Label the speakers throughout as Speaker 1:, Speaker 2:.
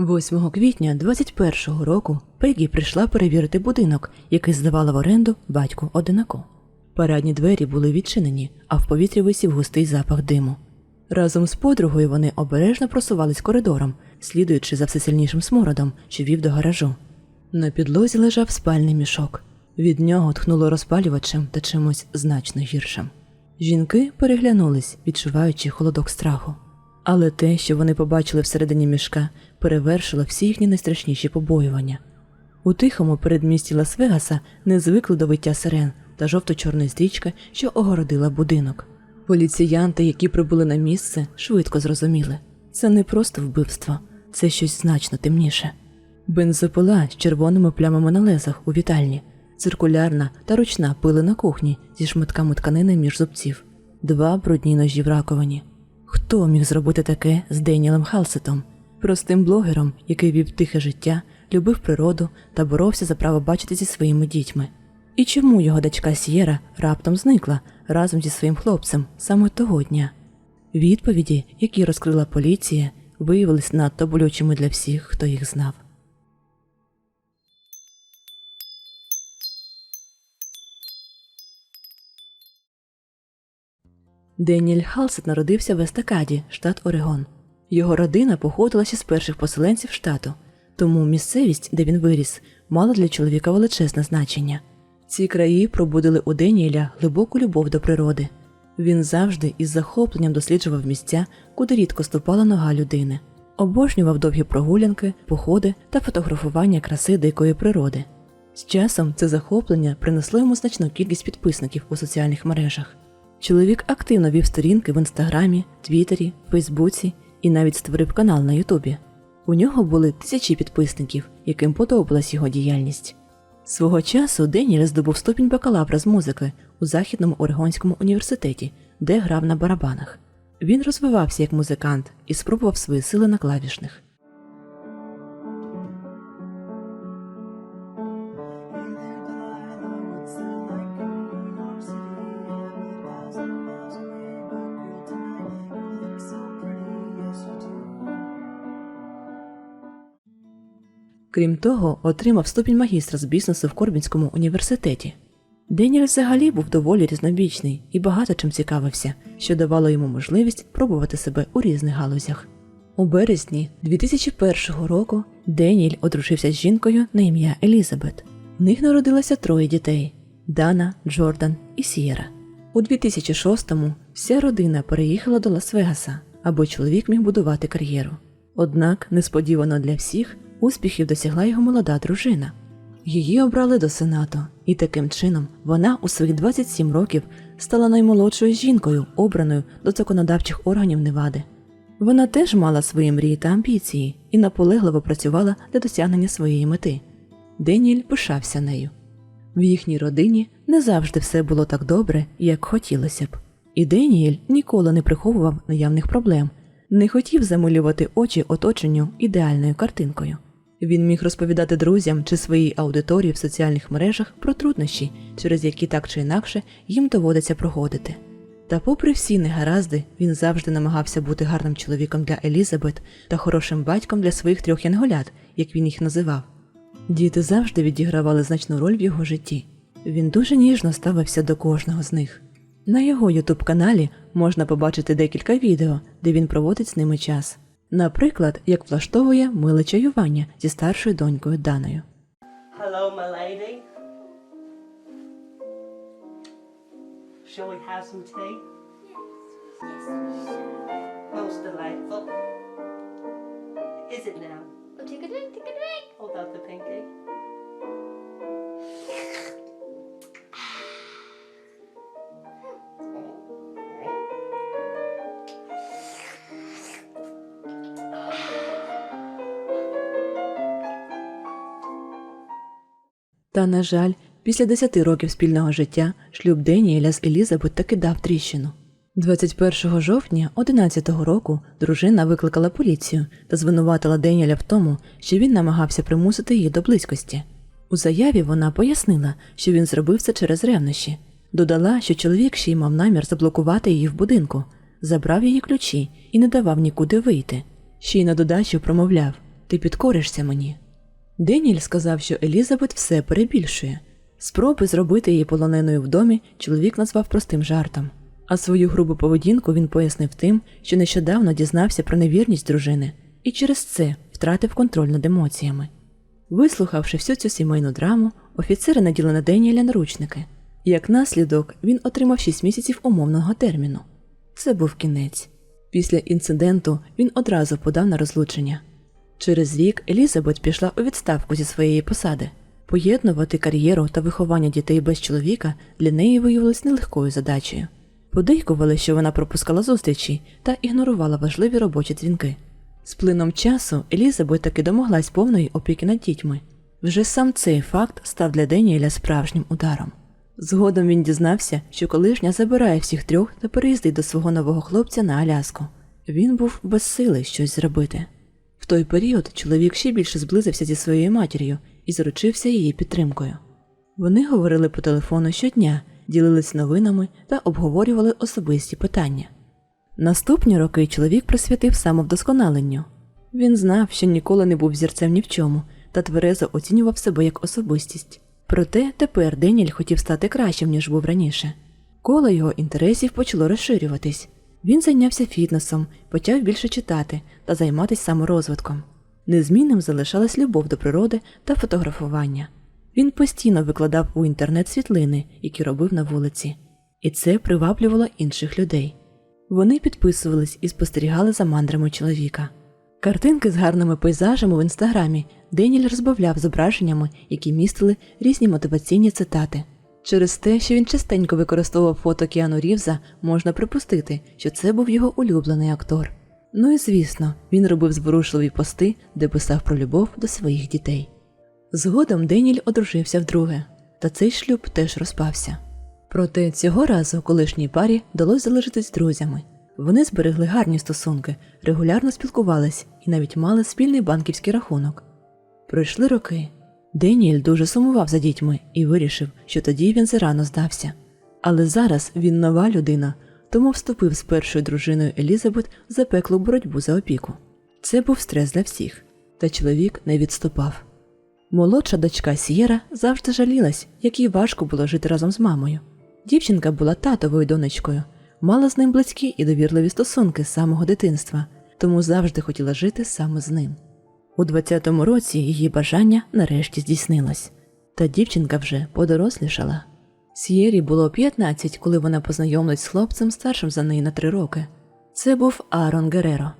Speaker 1: 8 квітня 21-го року Пегі прийшла перевірити будинок, який здавала в оренду батьку одинаку. Парадні двері були відчинені, а в повітрі висів густий запах диму. Разом з подругою вони обережно просувались коридором, слідуючи за все сильнішим смородом, що вів до гаражу. На підлозі лежав спальний мішок. Від нього тхнуло розпалювачем та чимось значно гіршим. Жінки переглянулись, відчуваючи холодок страху. Але те, що вони побачили всередині мішка, перевершило всі їхні найстрашніші побоювання. У тихому передмісті Лас-Вегаса не звикли до виття сирен та жовто-чорної стрічки, що огородила будинок. Поліціянти, які прибули на місце, швидко зрозуміли це не просто вбивство, це щось значно темніше. Бензопила з червоними плямами на лезах у вітальні, циркулярна та ручна пили на кухні зі шматками тканини між зубців, два брудні ножі в раковині. Хто міг зробити таке з Деніелем Халсетом, простим блогером, який вів тихе життя, любив природу та боровся за право бачити зі своїми дітьми? І чому його дочка Сієра раптом зникла разом зі своїм хлопцем саме того дня? Відповіді, які розкрила поліція, виявились надто болючими для всіх, хто їх знав. Деніель Халсет народився в Естакаді, штат Орегон. Його родина походилася з перших поселенців штату, тому місцевість, де він виріс, мала для чоловіка величезне значення. Ці краї пробудили у Деніеля глибоку любов до природи. Він завжди із захопленням досліджував місця, куди рідко ступала нога людини, обожнював довгі прогулянки, походи та фотографування краси дикої природи. З часом це захоплення принесло йому значну кількість підписників у соціальних мережах. Чоловік активно вів сторінки в інстаграмі, Твіттері, Фейсбуці і навіть створив канал на Ютубі. У нього були тисячі підписників, яким подобалась його діяльність. Свого часу Деніель здобув ступінь бакалавра з музики у Західному Орегонському університеті, де грав на барабанах. Він розвивався як музикант і спробував свої сили на клавішних. Крім того, отримав ступінь магістра з бізнесу в Корбінському університеті. Деніель взагалі був доволі різнобічний і багато чим цікавився, що давало йому можливість пробувати себе у різних галузях. У березні 2001 року Деніель одружився з жінкою на ім'я Елізабет. В них народилося троє дітей: Дана, Джордан і Сієра. У 2006-му вся родина переїхала до Лас-Вегаса, аби чоловік міг будувати кар'єру. Однак, несподівано для всіх, успіхів досягла його молода дружина. Її обрали до сенату, і таким чином вона у своїх 27 років стала наймолодшою жінкою, обраною до законодавчих органів Невади. Вона теж мала свої мрії та амбіції і наполегливо працювала для досягнення своєї мети. Деніель пишався нею. В їхній родині не завжди все було так добре, як хотілося б. І Деніель ніколи не приховував наявних проблем, не хотів замилювати очі оточенню ідеальною картинкою. Він міг розповідати друзям чи своїй аудиторії в соціальних мережах про труднощі, через які так чи інакше їм доводиться проходити. Та, попри всі негаразди, він завжди намагався бути гарним чоловіком для Елізабет та хорошим батьком для своїх трьох янголят, як він їх називав. Діти завжди відігравали значну роль в його житті. Він дуже ніжно ставився до кожного з них. На його ютуб каналі можна побачити декілька відео, де він проводить з ними час. Наприклад, як влаштовує миле чаювання зі старшою донькою Даною.
Speaker 2: Hello, my lady. Shall we have some tea? Yes. Yes. Most delightful. Is it now?
Speaker 3: Oh, take a drink, take a drink.
Speaker 2: Hold out the pinky.
Speaker 1: Та, на жаль, після 10 років спільного життя шлюб Деніеля з Елізабет таки дав тріщину. 21 жовтня 11-го року дружина викликала поліцію та звинуватила Деніеля в тому, що він намагався примусити її до близькості. У заяві вона пояснила, що він зробив це через ревнощі. Додала, що чоловік ще й мав намір заблокувати її в будинку, забрав її ключі і не давав нікуди вийти. Ще й на додачу промовляв ти підкоришся мені. Деніль сказав, що Елізабет все перебільшує. Спроби зробити її полоненою в домі чоловік назвав простим жартом, а свою грубу поведінку він пояснив тим, що нещодавно дізнався про невірність дружини і через це втратив контроль над емоціями. Вислухавши всю цю сімейну драму, офіцери наділи на Деніеля наручники. Як наслідок, він отримав 6 місяців умовного терміну. Це був кінець. Після інциденту він одразу подав на розлучення. Через рік Елізабет пішла у відставку зі своєї посади. Поєднувати кар'єру та виховання дітей без чоловіка для неї виявилось нелегкою задачею. Подейкували, що вона пропускала зустрічі та ігнорувала важливі робочі дзвінки. З плином часу Елізабет таки домоглась повної опіки над дітьми. Вже сам цей факт став для Деніеля справжнім ударом. Згодом він дізнався, що колишня забирає всіх трьох та переїздить до свого нового хлопця на Аляску. Він був без сили щось зробити. Той період чоловік ще більше зблизився зі своєю матір'ю і заручився її підтримкою. Вони говорили по телефону щодня, ділились новинами та обговорювали особисті питання. Наступні роки чоловік присвятив самовдосконаленню. Він знав, що ніколи не був зірцем ні в чому та тверезо оцінював себе як особистість. Проте тепер Деніль хотів стати кращим, ніж був раніше. Коло його інтересів почало розширюватись. Він зайнявся фітнесом, почав більше читати та займатися саморозвитком. Незмінним залишалась любов до природи та фотографування. Він постійно викладав у інтернет світлини, які робив на вулиці, і це приваблювало інших людей. Вони підписувались і спостерігали за мандрами чоловіка. Картинки з гарними пейзажами в інстаграмі Деніль розбавляв зображеннями, які містили різні мотиваційні цитати. Через те, що він частенько використовував фото Кіану Рівза, можна припустити, що це був його улюблений актор. Ну і звісно, він робив зворушливі пости, де писав про любов до своїх дітей. Згодом Деніль одружився вдруге, та цей шлюб теж розпався. Проте цього разу колишній парі вдалося залишитись друзями. Вони зберегли гарні стосунки, регулярно спілкувались і навіть мали спільний банківський рахунок. Пройшли роки. Деніель дуже сумував за дітьми і вирішив, що тоді він зарано здався. Але зараз він нова людина, тому вступив з першою дружиною Елізабет в запеклу боротьбу за опіку. Це був стрес для всіх, та чоловік не відступав. Молодша дочка Сієра завжди жалілась, як їй важко було жити разом з мамою. Дівчинка була татовою донечкою, мала з ним близькі і довірливі стосунки з самого дитинства, тому завжди хотіла жити саме з ним. У 20-му році її бажання нарешті здійснилось, та дівчинка вже подорослішала. Сієрі було 15, коли вона познайомилась з хлопцем старшим за неї на три роки. Це був Аарон Гереро.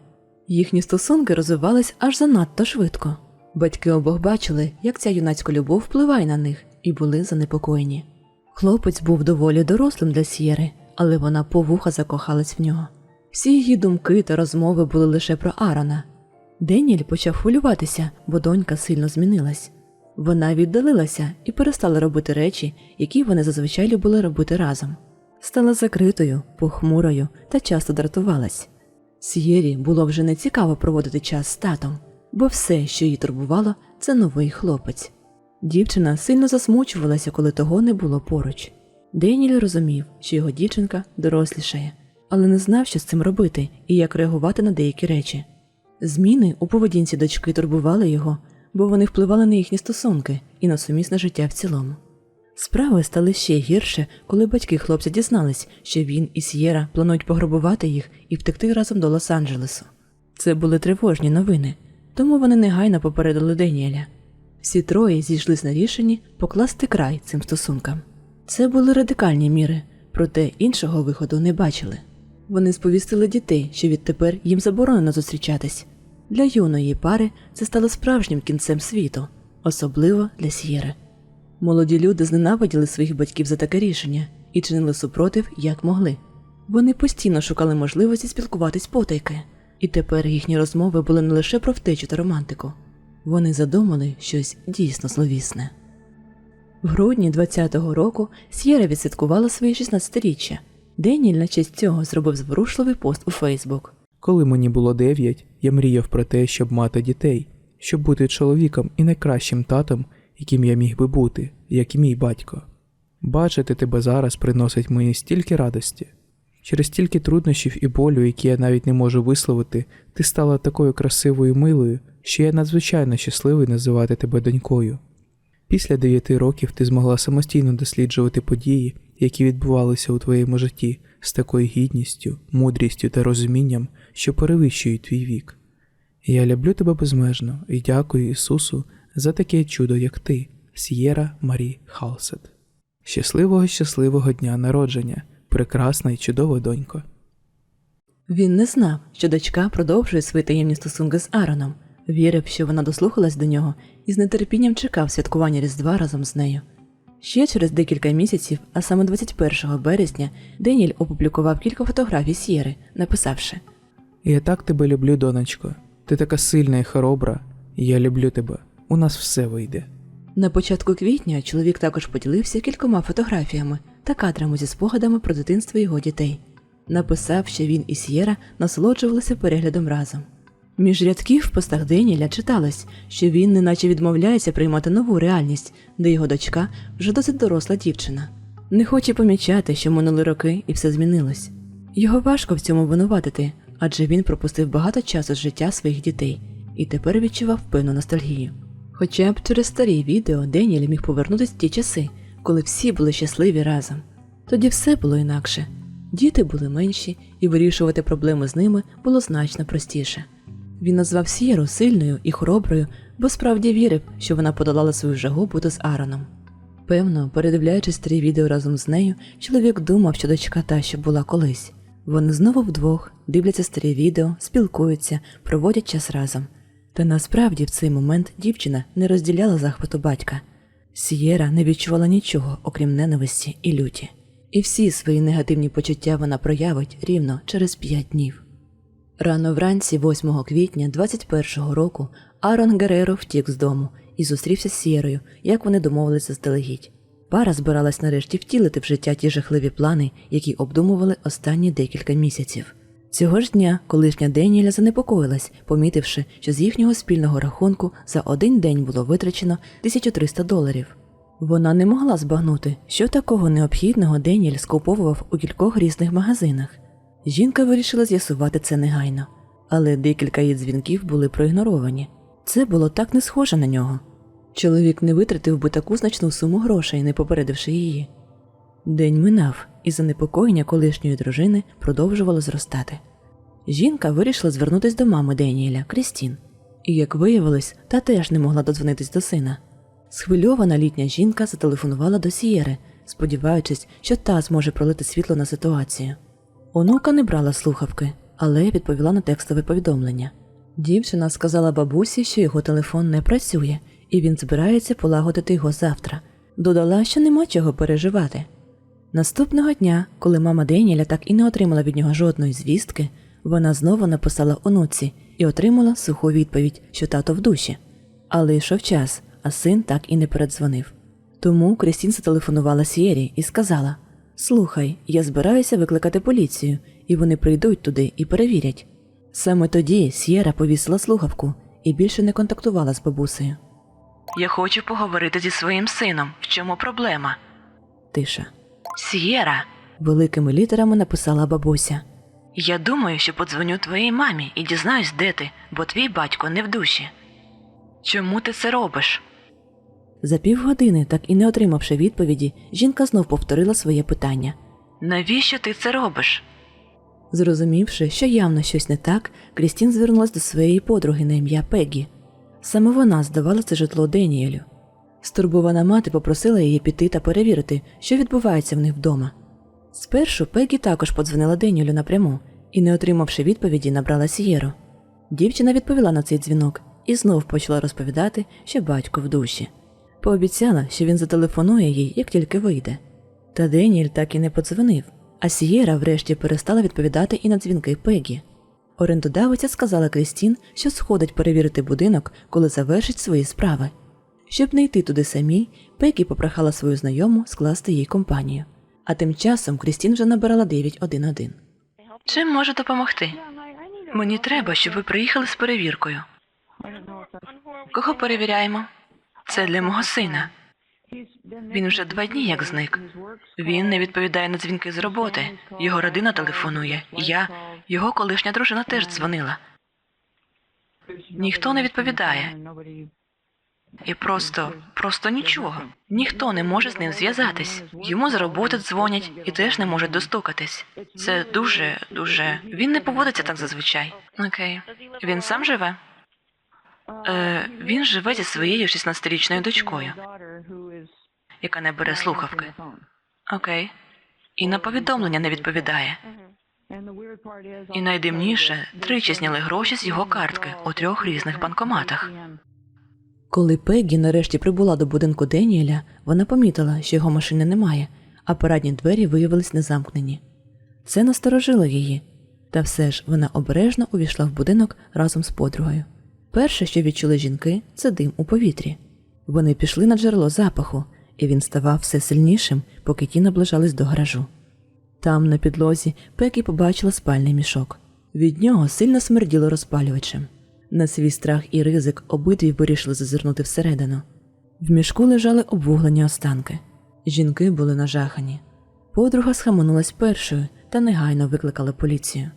Speaker 1: Їхні стосунки розвивались аж занадто швидко. Батьки обох бачили, як ця юнацька любов впливає на них, і були занепокоєні. Хлопець був доволі дорослим для Сієри, але вона повуха закохалась в нього. Всі її думки та розмови були лише про Аарона. Деніль почав хвилюватися, бо донька сильно змінилась. Вона віддалилася і перестала робити речі, які вони зазвичай любили робити разом. Стала закритою, похмурою та часто дратувалась. Сієрі було вже не цікаво проводити час з татом, бо все, що її турбувало, це новий хлопець. Дівчина сильно засмучувалася, коли того не було поруч. Деніль розумів, що його дівчинка дорослішає, але не знав, що з цим робити і як реагувати на деякі речі. Зміни у поведінці дочки турбували його, бо вони впливали на їхні стосунки і на сумісне життя в цілому. Справи стали ще гірше, коли батьки хлопця дізнались, що він і Сєра планують пограбувати їх і втекти разом до Лос-Анджелесу. Це були тривожні новини, тому вони негайно попередили Деніеля. Всі троє зійшлись на рішенні покласти край цим стосункам. Це були радикальні міри, проте іншого виходу не бачили. Вони сповістили дітей, що відтепер їм заборонено зустрічатись. Для юної пари це стало справжнім кінцем світу, особливо для Сєри. Молоді люди зненавиділи своїх батьків за таке рішення і чинили супротив як могли. Вони постійно шукали можливості спілкуватись потайки, і тепер їхні розмови були не лише про втечу та романтику. Вони задумали щось дійсно зловісне. В грудні 20-го року Сєра відсвяткувала своє 16-річчя. Деніль на честь цього зробив зворушливий пост у Фейсбук.
Speaker 3: Коли мені було 9, я мріяв про те, щоб мати дітей, щоб бути чоловіком і найкращим татом, яким я міг би бути, як і мій батько. Бачити тебе зараз приносить мені стільки радості. Через стільки труднощів і болю, які я навіть не можу висловити, ти стала такою красивою милою, що я надзвичайно щасливий називати тебе донькою. Після дев'яти років ти змогла самостійно досліджувати події, які відбувалися у твоєму житті з такою гідністю, мудрістю та розумінням, що перевищують твій вік. Я люблю тебе безмежно і дякую Ісусу за таке чудо, як ти, С'єра Марі Халсет. Щасливого щасливого дня народження, прекрасна і чудова донько.
Speaker 1: Він не знав, що дочка продовжує свої таємні стосунки з Аароном, вірив, що вона дослухалась до нього і з нетерпінням чекав святкування Різдва разом з нею. Ще через декілька місяців, а саме 21 березня, Деніль опублікував кілька фотографій Сєри, написавши
Speaker 3: Я так тебе люблю, донечко. Ти така сильна і хоробра. Я люблю тебе. У нас все вийде.
Speaker 1: На початку квітня чоловік також поділився кількома фотографіями та кадрами зі спогадами про дитинство його дітей. Написав, що він і Сєра насолоджувалися переглядом разом. Між рядків в постах Деніля читалось, що він неначе відмовляється приймати нову реальність, де його дочка вже досить доросла дівчина. Не хоче помічати, що минули роки і все змінилось. Його важко в цьому винуватити, адже він пропустив багато часу з життя своїх дітей і тепер відчував певну ностальгію. Хоча б через старі відео Деніль міг повернутися в ті часи, коли всі були щасливі разом. Тоді все було інакше. Діти були менші, і вирішувати проблеми з ними було значно простіше. Він назвав Сєру сильною і хороброю, бо справді вірив, що вона подолала свою жагу бути з Аароном. Певно, передивляючись старі відео разом з нею, чоловік думав, що дочка та, що була колись. Вони знову вдвох дивляться старі відео, спілкуються, проводять час разом. Та насправді в цей момент дівчина не розділяла захвату батька. Сієра не відчувала нічого, окрім ненависті і люті. І всі свої негативні почуття вона проявить рівно через п'ять днів. Рано вранці, 8 квітня 21-го року, Аарон Гереро втік з дому і зустрівся з Сієрою, як вони домовилися заздалегідь. Пара збиралась нарешті втілити в життя ті жахливі плани, які обдумували останні декілька місяців. Цього ж дня колишня Деніеля занепокоїлась, помітивши, що з їхнього спільного рахунку за один день було витрачено 1300 доларів. Вона не могла збагнути, що такого необхідного Деніель скуповував у кількох різних магазинах. Жінка вирішила з'ясувати це негайно, але декілька її дзвінків були проігноровані. Це було так не схоже на нього. Чоловік не витратив би таку значну суму грошей, не попередивши її. День минав, і занепокоєння колишньої дружини продовжувало зростати. Жінка вирішила звернутися до мами Деніеля, Крістін, і, як виявилось, та теж не могла додзвонитись до сина. Схвильована літня жінка зателефонувала до Сієри, сподіваючись, що та зможе пролити світло на ситуацію. Онука не брала слухавки, але відповіла на текстове повідомлення. Дівчина сказала бабусі, що його телефон не працює, і він збирається полагодити його завтра. Додала, що нема чого переживати. Наступного дня, коли мама Деніеля так і не отримала від нього жодної звістки, вона знову написала онуці і отримала суху відповідь, що тато в душі. Але йшов час, а син так і не передзвонив. Тому Крістін зателефонувала Сієрі і сказала: Слухай, я збираюся викликати поліцію, і вони прийдуть туди і перевірять. Саме тоді Сєра повісила слухавку і більше не контактувала з бабусею. Я хочу поговорити зі своїм сином. В чому проблема? Тиша. Сєра. великими літерами написала бабуся. Я думаю, що подзвоню твоїй мамі і дізнаюсь, де ти, бо твій батько не в душі. Чому ти це робиш? За півгодини, так і не отримавши відповіді, жінка знов повторила своє питання. Навіщо ти це робиш? Зрозумівши, що явно щось не так, Крістін звернулась до своєї подруги на ім'я Пеггі. Саме вона здавала це житло Деніелю. Стурбована мати попросила її піти та перевірити, що відбувається в них вдома. Спершу Пеггі також подзвонила Деніелю напряму і, не отримавши відповіді, набрала Сієру. Дівчина відповіла на цей дзвінок і знов почала розповідати, що батько в душі. Пообіцяла, що він зателефонує їй, як тільки вийде. Та Деніель так і не подзвонив, а Сієра врешті перестала відповідати і на дзвінки Пегі. Орендодавиця сказала Крістін, що сходить перевірити будинок, коли завершить свої справи. Щоб не йти туди самій, Пегі попрохала свою знайому скласти їй компанію. А тим часом Крістін вже набирала 911. Чим можу допомогти? Мені треба, щоб ви приїхали з перевіркою. Кого перевіряємо? Це для мого сина. Він вже два дні як зник. Він не відповідає на дзвінки з роботи. Його родина телефонує. Я, його колишня дружина теж дзвонила. Ніхто не відповідає. І просто, просто нічого. Ніхто не може з ним зв'язатись. Йому з роботи дзвонять і теж не можуть достукатись. Це дуже, дуже. Він не поводиться так зазвичай. Окей. Він сам живе? Е, він живе зі своєю 16-річною дочкою, яка не бере слухавки. Окей. І на повідомлення не відповідає. І найдивніше, тричі зняли гроші з його картки у трьох різних банкоматах. Коли Пеггі нарешті прибула до будинку Деніеля, вона помітила, що його машини немає, а парадні двері виявились незамкнені. Це насторожило її, та все ж вона обережно увійшла в будинок разом з подругою. Перше, що відчули жінки, це дим у повітрі. Вони пішли на джерело запаху, і він ставав все сильнішим, поки ті наближались до гаражу. Там, на підлозі, Пекі побачила спальний мішок. Від нього сильно смерділо розпалювачем. На свій страх і ризик обидві вирішили зазирнути всередину. В мішку лежали обвуглені останки. Жінки були нажахані. Подруга схаменулась першою та негайно викликала поліцію.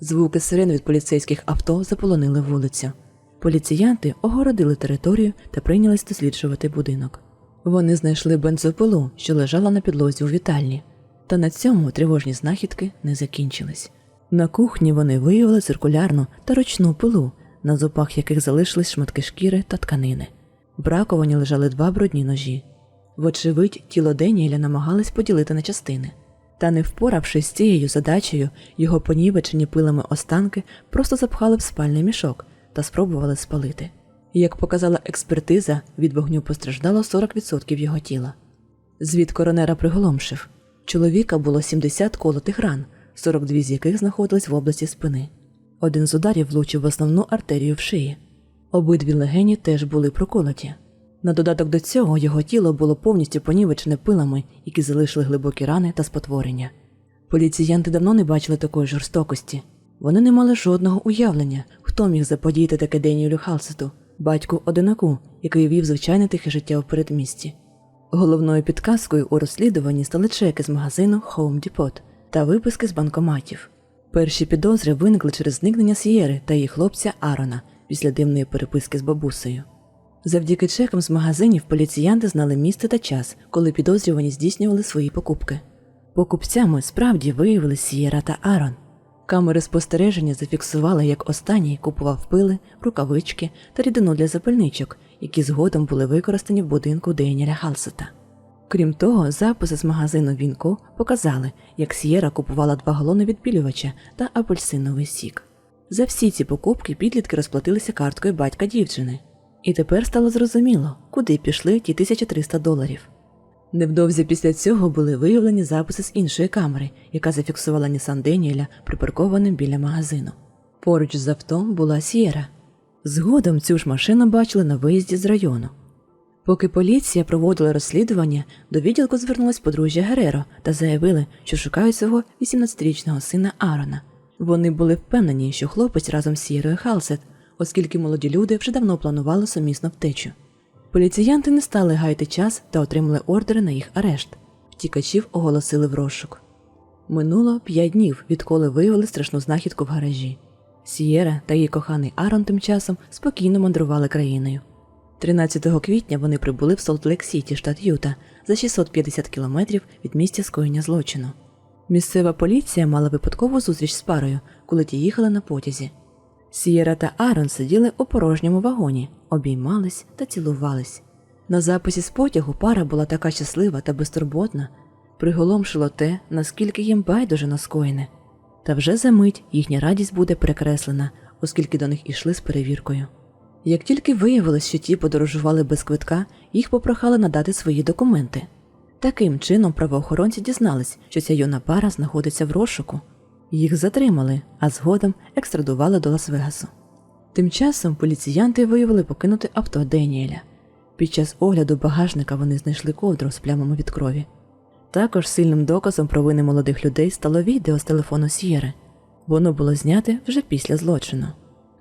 Speaker 1: Звуки сирен від поліцейських авто заполонили вулицю. Поліціянти огородили територію та прийнялись досліджувати будинок. Вони знайшли бензопилу, що лежала на підлозі у вітальні. Та на цьому тривожні знахідки не закінчились. На кухні вони виявили циркулярну та ручну пилу, на зубах яких залишились шматки шкіри та тканини. В раковині лежали два брудні ножі. Вочевидь, тіло Деніеля намагались поділити на частини. Та не впоравшись з цією задачею, його понівечені пилами останки просто запхали в спальний мішок та спробували спалити. Як показала експертиза, від вогню постраждало 40% його тіла. Звіт коронера приголомшив. Чоловіка було 70 колотих ран, 42 з яких знаходились в області спини. Один з ударів влучив в основну артерію в шиї. Обидві легені теж були проколоті. На додаток до цього його тіло було повністю понівечене пилами, які залишили глибокі рани та спотворення. Поліціянти давно не бачили такої жорстокості. Вони не мали жодного уявлення, хто міг заподіяти таке Деніелю Халсету, батьку одинаку, який вів звичайне тихе життя в передмісті. Головною підказкою у розслідуванні стали чеки з магазину Home Depot та виписки з банкоматів. Перші підозри виникли через зникнення Сієри та її хлопця Арона після дивної переписки з бабусею. Завдяки чекам з магазинів поліціянти знали місце та час, коли підозрювані здійснювали свої покупки. Покупцями справді виявили Сієра та Арон. Камери спостереження зафіксували, як останній купував пили, рукавички та рідину для запальничок, які згодом були використані в будинку Дейніля Халсета. Крім того, записи з магазину Вінко показали, як Сієра купувала два галони відбілювача та апельсиновий сік. За всі ці покупки підлітки розплатилися карткою батька дівчини. І тепер стало зрозуміло, куди пішли ті 1300 доларів. Невдовзі після цього були виявлені записи з іншої камери, яка зафіксувала Нісан Деніеля припаркованим біля магазину. Поруч з авто була Сієра. Згодом цю ж машину бачили на виїзді з району. Поки поліція проводила розслідування, до відділку звернулось подружжя Гереро та заявили, що шукають свого 18-річного сина Арона. Вони були впевнені, що хлопець разом з Сієрою Халсет, оскільки молоді люди вже давно планували сумісну втечу. Поліціянти не стали гаяти час та отримали ордери на їх арешт. Втікачів оголосили в розшук. Минуло п'ять днів, відколи виявили страшну знахідку в гаражі. Сієра та її коханий Арон тим часом спокійно мандрували країною. 13 квітня вони прибули в Солт-Лейк-Сіті, штат Юта, за 650 кілометрів від місця скоєння злочину. Місцева поліція мала випадкову зустріч з парою, коли ті їхали на потязі. Сієра та Арон сиділи у порожньому вагоні, обіймались та цілувались. На записі з потягу пара була така щаслива та безтурботна, приголомшило те, наскільки їм байдуже на скоєне. Та вже за мить їхня радість буде перекреслена, оскільки до них ішли з перевіркою. Як тільки виявилось, що ті подорожували без квитка, їх попрохали надати свої документи. Таким чином правоохоронці дізнались, що ця юна пара знаходиться в розшуку. Їх затримали, а згодом екстрадували до Лас-Вегасу. Тим часом поліціянти виявили покинути авто Деніеля. Під час огляду багажника вони знайшли ковдру з плямами від крові. Також сильним доказом провини молодих людей стало відео з телефону Сієри. Воно було зняте вже після злочину.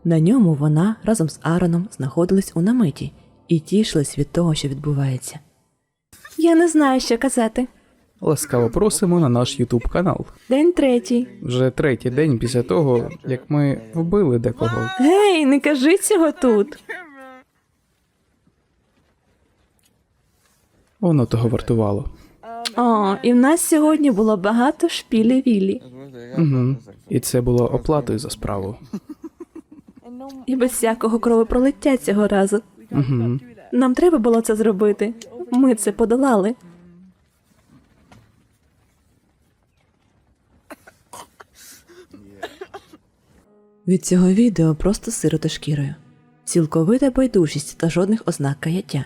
Speaker 1: На ньому вона разом з Аароном знаходились у наметі і тішились від того, що відбувається. Я не знаю, що казати.
Speaker 3: Ласкаво просимо на наш Ютуб канал.
Speaker 1: День третій.
Speaker 3: Вже третій день після того, як ми вбили декого.
Speaker 1: Гей, не кажи цього тут.
Speaker 3: Воно того вартувало.
Speaker 1: О, і в нас сьогодні було багато шпілі вілі.
Speaker 3: Угу. І це було оплатою за справу.
Speaker 1: І без всякого кровопролиття цього разу.
Speaker 3: Угу.
Speaker 1: Нам треба було це зробити. Ми це подолали. Від цього відео просто сирота шкірою. Цілковита байдужість та жодних ознак каяття.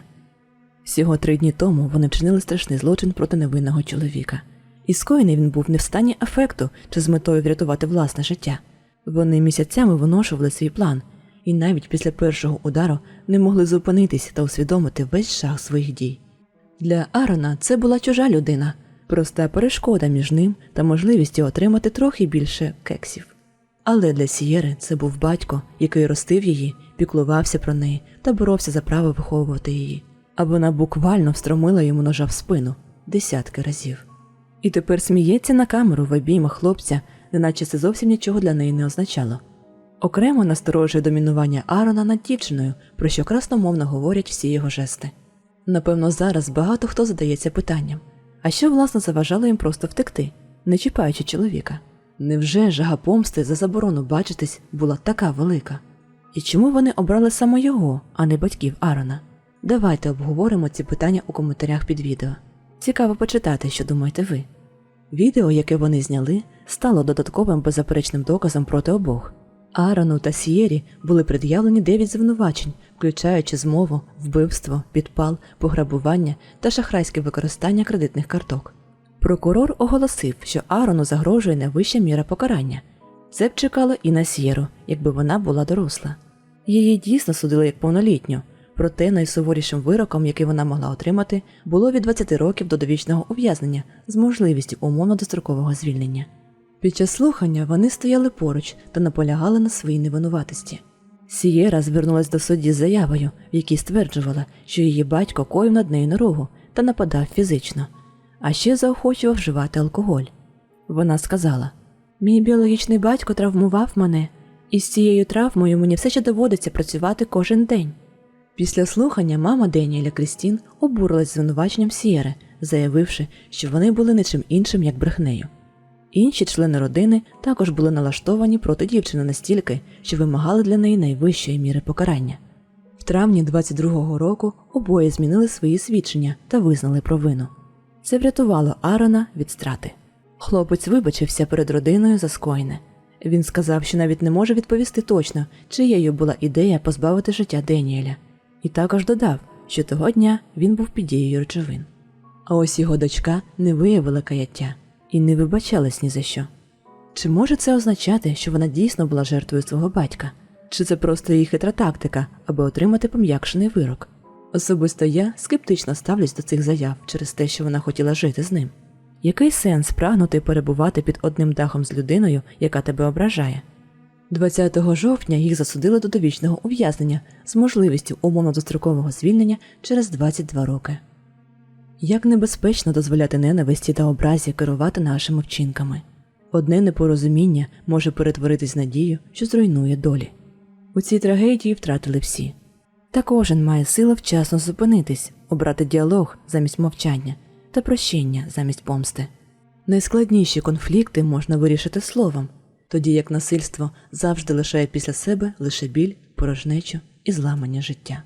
Speaker 1: Всього три дні тому вони вчинили страшний злочин проти невинного чоловіка. І скоєний він був не в стані афекту чи з метою врятувати власне життя. Вони місяцями виношували свій план, і навіть після першого удару не могли зупинитись та усвідомити весь жах своїх дій. Для Арона це була чужа людина, проста перешкода між ним та можливістю отримати трохи більше кексів. Але для Сієри це був батько, який ростив її, піклувався про неї та боровся за право виховувати її. А вона буквально встромила йому ножа в спину десятки разів. І тепер сміється на камеру в обіймах хлопця, неначе це зовсім нічого для неї не означало. Окремо насторожує домінування Арона над дівчиною, про що красномовно говорять всі його жести. Напевно, зараз багато хто задається питанням: а що власне заважало їм просто втекти, не чіпаючи чоловіка? Невже жага помсти за заборону бачитись була така велика? І чому вони обрали саме його, а не батьків Арона? Давайте обговоримо ці питання у коментарях під відео. Цікаво почитати, що думаєте ви. Відео, яке вони зняли, стало додатковим беззаперечним доказом проти обох. Аарону та Сієрі були пред'явлені 9 звинувачень, включаючи змову, вбивство, підпал, пограбування та шахрайське використання кредитних карток. Прокурор оголосив, що Аарону загрожує найвища міра покарання. Це б чекало і на Сієру, якби вона була доросла. Її дійсно судили як повнолітню, проте найсуворішим вироком, який вона могла отримати, було від 20 років до довічного ув'язнення з можливістю умовно дострокового звільнення. Під час слухання вони стояли поруч та наполягали на своїй невинуватості. Сієра звернулась до судді з заявою, в якій стверджувала, що її батько коїв над нею наругу та нападав фізично, а ще заохочував вживати алкоголь. Вона сказала: Мій біологічний батько травмував мене, і з цією травмою мені все ще доводиться працювати кожен день. Після слухання мама Деніеля Крістін обурилась звинуваченням Сієри, заявивши, що вони були нічим іншим, як брехнею. Інші члени родини також були налаштовані проти дівчини настільки, що вимагали для неї найвищої міри покарання. В травні 22-го року обоє змінили свої свідчення та визнали провину. Це врятувало Аарона від страти. Хлопець вибачився перед родиною за скоєне. Він сказав, що навіть не може відповісти точно, чиєю була ідея позбавити життя Деніеля, і також додав, що того дня він був під дією речовин. А ось його дочка не виявила каяття і не вибачалась ні за що. Чи може це означати, що вона дійсно була жертвою свого батька? Чи це просто її хитра тактика, аби отримати пом'якшений вирок? Особисто я скептично ставлюсь до цих заяв через те, що вона хотіла жити з ним. Який сенс прагнути перебувати під одним дахом з людиною, яка тебе ображає? 20 жовтня їх засудили до довічного ув'язнення з можливістю умовно дострокового звільнення через 22 роки. Як небезпечно дозволяти ненависті та образі керувати нашими вчинками. Одне непорозуміння може перетворитись надію, що зруйнує долі. У цій трагедії втратили всі. Та кожен має силу вчасно зупинитись, обрати діалог замість мовчання та прощення замість помсти. Найскладніші конфлікти можна вирішити словом, тоді як насильство завжди лишає після себе лише біль, порожнечу і зламання життя.